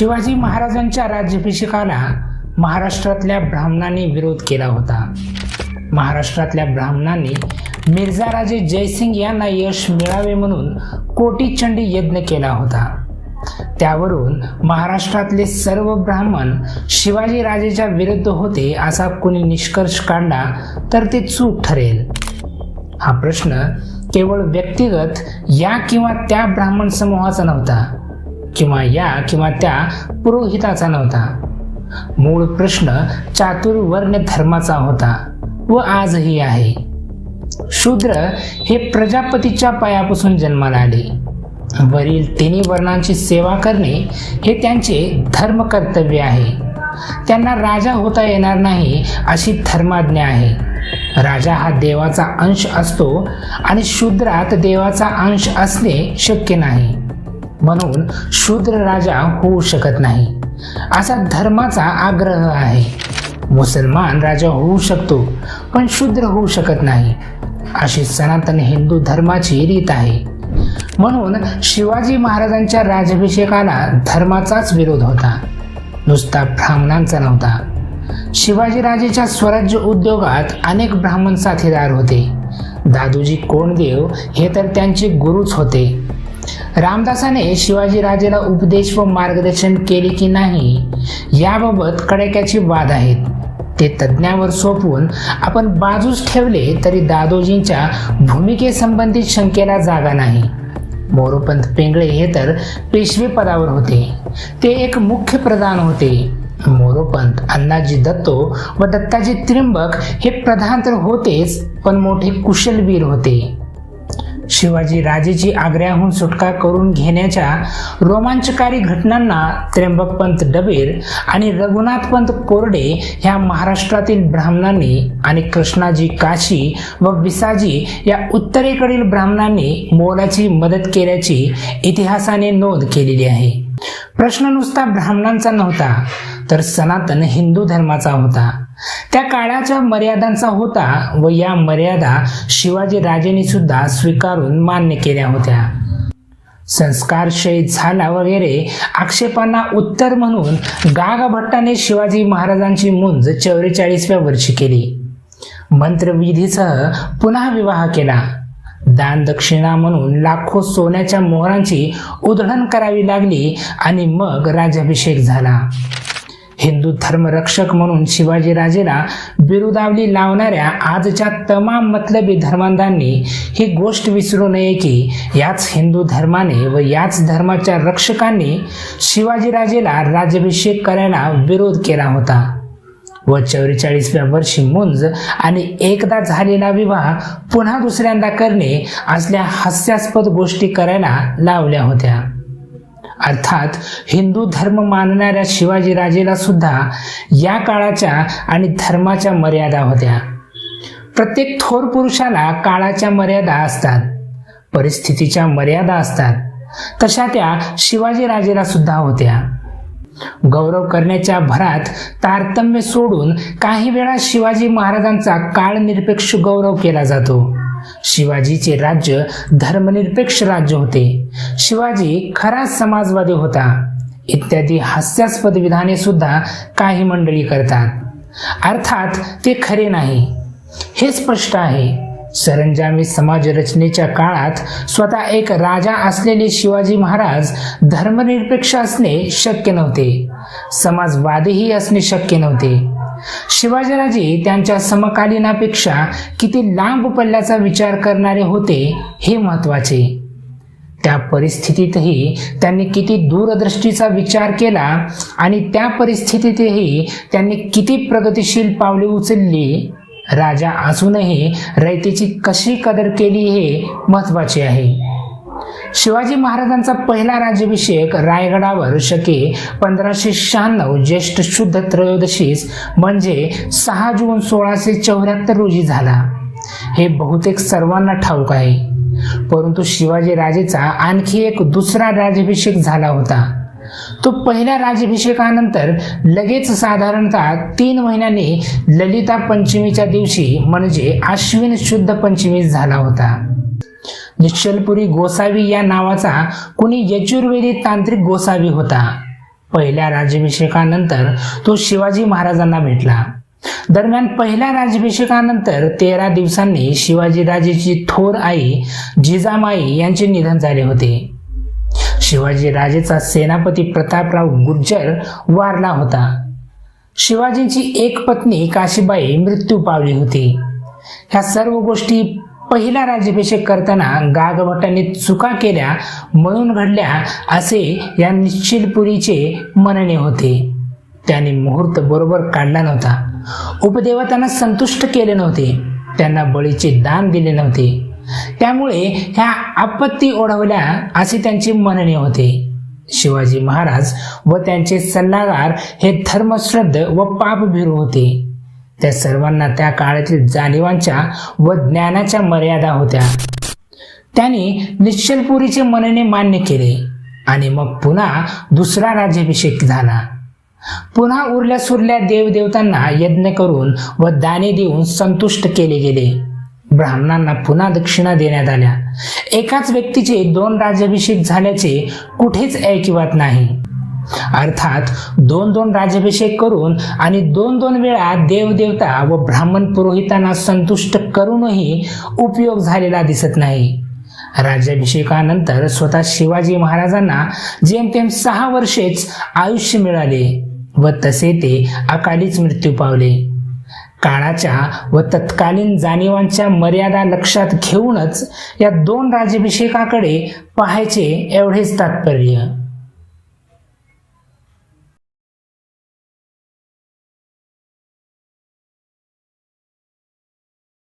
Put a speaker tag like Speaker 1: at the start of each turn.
Speaker 1: शिवाजी महाराजांच्या राज्याभिषेकाला महाराष्ट्रातल्या ब्राह्मणांनी विरोध केला होता. महाराष्ट्रातल्या ब्राह्मणांनी मिर्झाराजे जयसिंग यांना यश मिळावे म्हणून कोटी चंडी यज्ञ केला होता. त्यावरून महाराष्ट्रातले सर्व ब्राह्मण शिवाजी राजेच्या विरुद्ध होते असा कोणी निष्कर्ष काढला तर ते चूक ठरेल. हा प्रश्न केवळ व्यक्तिगत या किंवा त्या ब्राह्मण समूहाचा नव्हता. किंवा या किंवा त्या पुरोहिताचा नव्हता. मूळ प्रश्न चातुर्वर्ण धर्माचा होता व आजही आहे. शूद्र हे प्रजापतीच्या पायापासून जन्माला आले. वरील तिन्ही वर्णांची सेवा करणे हे त्यांचे धर्म कर्तव्य आहे. त्यांना राजा होता येणार नाही अशी धर्माज्ञा आहे. राजा हा देवाचा अंश असतो आणि शूद्रात देवाचा अंश असणे शक्य नाही. म्हणून शूद्र राजा होऊ शकत नाही. असा धर्माचा आग्रह आहे. मुसलमान राजा होऊ शकतो पण शूद्र होऊ शकत नाही. अशी सनातन हिंदू धर्माची रीत आहे. म्हणून शिवाजी महाराजांच्या राज्याभिषेकाला धर्माचाच विरोध होता. नुसता ब्राह्मणांचा नव्हता. शिवाजीराजेच्या स्वराज्य उद्योगात अनेक ब्राह्मण साथीदार होते. दादूजी कोंडदेव हे तर त्यांचे गुरुच होते. रामदासाने शिवाजीराजेला उपदेश व मार्गदर्शन केले की नाही याबाबत कडाक्याचे वाद आहेत. ते तज्ज्ञावर सोपवून आपण बाजूस ठेवले तरी दादोजींच्या भूमिकेसंबंधित शंकेला जागा नाही. मोरोपंत पेंगळे हे तर पेशवे पदावर होते. ते एक मुख्य प्रधान होते. मोरोपंत अण्णाजी दत्तो व दत्ताजी त्रिंबक हे प्रधान तर होतेच पण मोठे कुशलवीर होते. शिवाजी राजेची आग्र्याहून सुटका करून घेण्याच्या रोमांचकारी घटनांना त्र्यंबकपंत डबीर आणि रघुनाथपंत कोरडे ह्या महाराष्ट्रातील ब्राह्मणांनी आणि कृष्णाजी काशी व विसाजी या उत्तरेकडील ब्राह्मणांनी मोलाची मदत केल्याची इतिहासाने नोंद केलेली आहे. प्रश्न नुसता ब्राह्मणांचा नव्हता तर सनातन हिंदू धर्माचा होता. त्या काळाच्या मर्यादांचा होता व या मर्यादा शिवाजी राजेंनी सुद्धा स्वीकारून मान्य केल्या होत्या. संस्कारशय झाला वगैरे आक्षेपांना उत्तर म्हणून गागाभट्टाने शिवाजी महाराजांची मुंज चौवेचाळीसव्या वर्षी केली. मंत्रविधीसह पुन्हा विवाह केला. दान दक्षिणा म्हणून लाखो सोन्याच्या मोहरांची उधळण करावी लागली आणि मग राज्याभिषेक झाला. हिंदू धर्मरक्षक म्हणून शिवाजीराजेला बिरुदावली लावणाऱ्या आजच्या तमाम मतलबी धर्मांधांनी ही गोष्ट विसरू नये की याच हिंदू धर्माने व याच धर्माच्या रक्षकांनी शिवाजीराजेला राज्याभिषेक करायला विरोध केला होता. व चौवेचाळीसव्या वर्षी मुंज आणि एकदा झालेला विवाह पुन्हा दुसऱ्यांदा करणे असल्या हास्यास्पद गोष्टी करायला लावल्या होत्या. अर्थात हिंदू धर्म मानणाऱ्या शिवाजीराजेला सुद्धा या काळाच्या आणि धर्माच्या मर्यादा होत्या. प्रत्येक थोर पुरुषाला काळाच्या मर्यादा असतात परिस्थितीच्या मर्यादा असतात. तशा त्या शिवाजीराजेला सुद्धा होत्या. गौरव करण्याच्या भरात तारतम्य सोडून काही वेळा शिवाजी महाराजांचा काळनिरपेक्ष गौरव केला जातो. शिवाजीचे राज्य धर्मनिरपेक्ष राज्य होते. शिवाजी खरा समाजवादी होता. इत्यादी हास्यास्पद विधाने सुद्धा काही मंडळी करतात. अर्थात ते खरे नाही. हे स्पष्ट आहे. सरंजामी समाज रचनेच्या काळात स्वतः एक राजा असलेले शिवाजी महाराज धर्मनिरपेक्ष असणे शक्य नव्हते. समाजवादीही असणे शक्य नव्हते. शिवाजीराजे त्यांच्या समकालीनापेक्षा किती लांब पल्ल्याचा विचार करणारे होते हे महत्त्वाचे. त्या परिस्थितीतही त्यांनी किती दूरदृष्टीचा विचार केला आणि त्या परिस्थितीतही त्यांनी किती प्रगतिशील पावले उचलली राजा असूनही रयतेची कशी कदर केली हे महत्त्वाचे आहे. शिवाजी महाराजांचा पहिला राज्याभिषेक रायगडावर शके पंधराशे शहाण्णव ज्येष्ठ शुद्ध त्रयोदशीस म्हणजे सहा जून सोळाशे चौऱ्याहत्तर रोजी झाला. हे बहुतेक सर्वांना ठाऊक आहे. परंतु शिवाजी राजेचा आणखी एक दुसरा राज्याभिषेक झाला होता. तो पहिल्या राज्याभिषेकानंतर लगेच साधारणतः तीन महिन्यांनी ललिता पंचमीच्या दिवशी म्हणजे आश्विन शुद्ध पंचमीस झाला होता. निश्चलपुरी गोसावी या नावाचा कुणी यजुर्वेदी तांत्रिक गोसावी होता. पहिल्या राज्याभिषेकानंतर तो शिवाजी महाराजांना भेटला. दरम्यान पहिल्या राज्याभिषेकानंतर तेरा दिवसांनी शिवाजीराजेची थोर आई जिजामाई यांचे निधन झाले होते. शिवाजीराजेचा सेनापती प्रतापराव गुर्जर वारला होता. शिवाजींची एक पत्नी काशीबाई मृत्यू पावली होती. ह्या सर्व गोष्टी पहिला राज्याभिषेक करताना गागभटांनी चुका केल्या म्हणून घडल्या असे या निश्चिलपुरीचे म्हणणे होते. त्यांनी मुहूर्त बरोबर काढला नव्हता. उपदेवतांना संतुष्ट केले नव्हते. त्यांना बळीचे दान दिले नव्हते. त्यामुळे ह्या आपत्ती ओढवल्या असे त्यांचे म्हणणे होते. शिवाजी महाराज व त्यांचे सल्लागार हे धर्मश्रद्ध व पापभीरू होते. त्या सर्वांना त्या काळातील जाणीवांच्या व ज्ञानाच्या मर्यादा होत्या. त्यांनी निश्चलपुरीचे मनने मान्य केले आणि मग पुन्हा दुसरा राज्याभिषेक झाला. पुन्हा उरल्या सुरल्या देवदेवतांना यज्ञ करून व दाने देऊन संतुष्ट केले गेले. ब्राह्मणांना पुन्हा दक्षिणा देण्यात आल्या. एकाच व्यक्तीचे दोन राज्याभिषेक झाल्याचे कुठेच ऐकिवात नाही. अर्थात दोन दोन राज्याभिषेक करून आणि दोन दोन वेळा देवदेवता व ब्राह्मण पुरोहितांना संतुष्ट करूनही उपयोग झालेला दिसत नाही. राज्याभिषेकानंतर स्वतः शिवाजी महाराजांना जेमतेम सहा वर्षेच आयुष्य मिळाले व तसे ते अकालीच मृत्यू पावले. काळाच्या व तत्कालीन जाणीवांच्या मर्यादा लक्षात घेऊनच या दोन राज्याभिषेकाकडे पाहायचे एवढेच तात्पर्य.